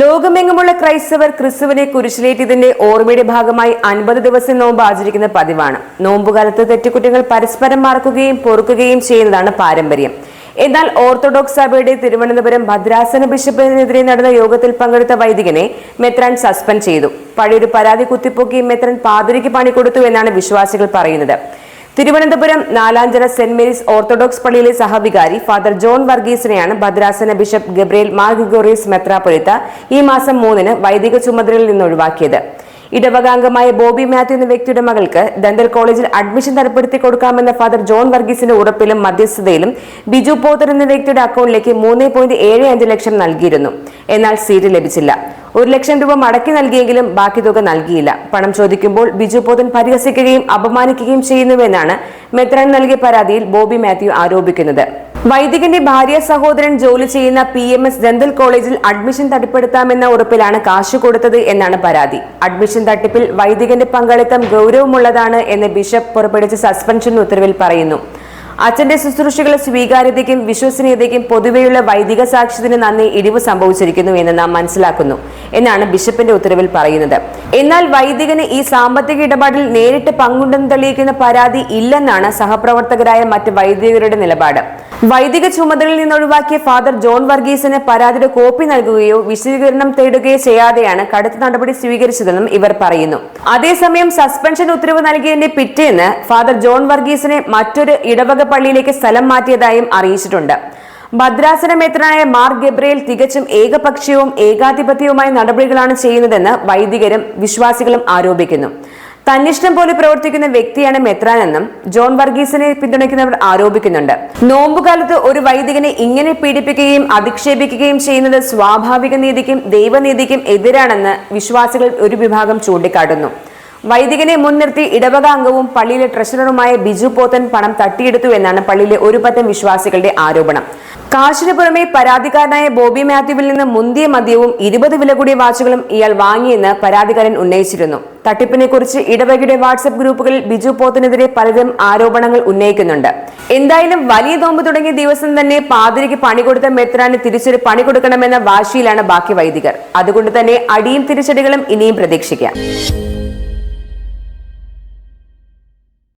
ലോകമെങ്ങുമുള്ള ക്രൈസ്തവർ ക്രിസ്തുവിനെ കുരിശിലേറ്റിയതിന്റെ ഓർമ്മയുടെ ഭാഗമായി അൻപത് ദിവസം നോമ്പ് ആചരിക്കുന്ന പതിവാണ്. നോമ്പുകാലത്ത് തെറ്റുകുറ്റങ്ങൾ പരസ്പരം മാർക്കുകയും പൊറുക്കുകയും ചെയ്യുന്നതാണ് പാരമ്പര്യം. എന്നാൽ ഓർത്തഡോക്സ് സഭയുടെ തിരുവനന്തപുരം ഭദ്രാസന ബിഷപ്പിനെതിരെ നടന്ന യോഗത്തിൽ പങ്കെടുത്ത വൈദികനെ മെത്രാൻ സസ്പെൻഡ് ചെയ്തു. പഴയൊരു പരാതി കുത്തിപ്പൊക്കി മെത്രാൻ പാതിരിക്ക് പണി കൊടുത്തു എന്നാണ് വിശ്വാസികൾ പറയുന്നത്. Thiruvananthapuram Nalanchira saint Mary's orthodox പള്ളിയിലെ സഹവികാരി ഫാദർ ജോൺ വർഗീസിനെയാണ് ഭദ്രാസന ബിഷപ്പ് ഗബ്രിയേൽ മാർ മെത്രാപൊലിത്ത ഈ മാസം മൂന്നിന് വൈദിക ചുമതലയിൽ നിന്ന് ഒഴിവാക്കിയത്. ഇടവകാംഗമായ ബോബി മാത്യു എന്ന വ്യക്തിയുടെ മകൾക്ക് ദന്തൽ കോളേജിൽ അഡ്മിഷൻ തരപ്പെടുത്തി കൊടുക്കാമെന്ന ഫാദർ ജോൺ വർഗീസിന്റെ ഉറപ്പിലും മധ്യസ്ഥതയിലും ബിജു പോത്തർ എന്ന വ്യക്തിയുടെ അക്കൗണ്ടിലേക്ക് മൂന്ന് പോയിന്റ് ഏഴ് അഞ്ച് ലക്ഷം നൽകിയിരുന്നു. എന്നാൽ സീറ്റ് ലഭിച്ചില്ല. ഒരു ലക്ഷം രൂപ മടക്കി നൽകിയെങ്കിലും ബാക്കി തുക നൽകിയില്ല. പണം ചോദിക്കുമ്പോൾ ബിജു പോതൻ പരിഹസിക്കുകയും അപമാനിക്കുകയും ചെയ്യുന്നുവെന്നാണ് മെത്രാൻ നൽകിയ പരാതിയിൽ ബോബി മാത്യു ആരോപിക്കുന്നത്. വൈദികന്റെ ഭാര്യ സഹോദരൻ ജോലി ചെയ്യുന്ന പി എം എസ് ദന്തൽ കോളേജിൽ അഡ്മിഷൻ തട്ടിപ്പെടുത്താമെന്ന ഉറപ്പിലാണ് കാശ് കൊടുത്തത് എന്നാണ് പരാതി. അഡ്മിഷൻ തട്ടിപ്പിൽ വൈദികന്റെ പങ്കാളിത്തം ഗൗരവമുള്ളതാണ് എന്ന് ബിഷപ്പ് പുറപ്പെടുവിച്ച സസ്പെൻഷൻ ഉത്തരവിൽ പറയുന്നു. അച്ഛന്റെ ശുശ്രൂഷകളെ സ്വീകാര്യതയ്ക്കും വിശ്വസനീയതയ്ക്കും പൊതുവെയുള്ള വൈദിക സാക്ഷ്യത്തിന് നന്ദി ഇടിവ് സംഭവിച്ചിരിക്കുന്നു എന്ന് നാം മനസ്സിലാക്കുന്നു എന്നാണ് ബിഷപ്പിന്റെ ഉത്തരവിൽ പറയുന്നത്. എന്നാൽ വൈദികന് ഈ സാമ്പത്തിക ഇടപാടിൽ നേരിട്ട് പങ്കുണ്ടെന്ന് തെളിയിക്കുന്ന പരാതി ഇല്ലെന്നാണ് സഹപ്രവർത്തകരായ മറ്റ് വൈദികരുടെ നിലപാട്. വൈദിക ചുമതലയിൽ നിന്ന് ഒഴിവാക്കിയ ഫാദർ ജോൺ വർഗീസിന് പരാതിയുടെ കോപ്പി നൽകുകയോ വിശദീകരണം തേടുകയോ ചെയ്യാതെയാണ് കടുത്ത നടപടി സ്വീകരിച്ചതെന്നും ഇവർ പറയുന്നു. അതേസമയം സസ്പെൻഷൻ ഉത്തരവ് നൽകിയതിന്റെ പിറ്റേന്ന് ഫാദർ ജോൺ വർഗീസിനെ മറ്റൊരു ഇടവക പള്ളിയിലേക്ക് സ്ഥലം മാറ്റിയതായും അറിയിച്ചിട്ടുണ്ട്. ഭദ്രാസന മേത്രനായ മാർ ഗബ്രയിൽ തികച്ചും ഏകപക്ഷീയവും ഏകാധിപത്യവുമായ നടപടികളാണ് ചെയ്യുന്നതെന്ന് വൈദികരും വിശ്വാസികളും ആരോപിക്കുന്നു. തന്നിഷ്ടം പോലെ പ്രവർത്തിക്കുന്ന വ്യക്തിയാണ് മെത്രാനെന്നും ജോൺ വർഗീസിനെ പിന്തുണയ്ക്കുന്നവർ ആരോപിക്കുന്നുണ്ട്. നോമ്പുകാലത്ത് ഒരു വൈദികനെ ഇങ്ങനെ പീഡിപ്പിക്കുകയും അധിക്ഷേപിക്കുകയും ചെയ്യുന്നത് സ്വാഭാവിക നീതിക്കും ദൈവനീതിക്കും എതിരാണെന്ന് വിശ്വാസികൾ ഒരു വിഭാഗം ചൂണ്ടിക്കാട്ടുന്നു. വൈദികനെ മുൻനിർത്തി ഇടവക അംഗവും പള്ളിയിലെ ട്രഷററുമായ ബിജു പോത്തൻ പണം തട്ടിയെടുത്തു എന്നാണ് പള്ളിയിലെ ഒരു പറ്റം വിശ്വാസികളുടെ ആരോപണം. കാശിന് പുറമെ പരാതിക്കാരനായ ബോബി മാത്യുവിൽ നിന്ന് മുന്തിയ മദ്യവും ഇരുപത് വില കൂടിയ വാച്ചുകളും ഇയാൾ വാങ്ങിയെന്ന് പരാതിക്കാരൻ ഉന്നയിച്ചിരുന്നു. തട്ടിപ്പിനെക്കുറിച്ച് ഇടവകയുടെ വാട്സപ്പ് ഗ്രൂപ്പുകളിൽ ബിജു പോത്തിനെതിരെ പലരും ആരോപണങ്ങൾ ഉന്നയിക്കുന്നുണ്ട്. എന്തായാലും വലിയ തോമ്പ് തുടങ്ങിയ ദിവസം തന്നെ പാതിരിക്ക് പണി കൊടുത്ത മെത്രാന് തിരിച്ചൊരു പണി കൊടുക്കണമെന്ന വാശിയിലാണ് ബാക്കി വൈദികർ. അതുകൊണ്ട് തന്നെ അടിയും തിരിച്ചടികളും ഇനിയും പ്രതീക്ഷിക്കാം.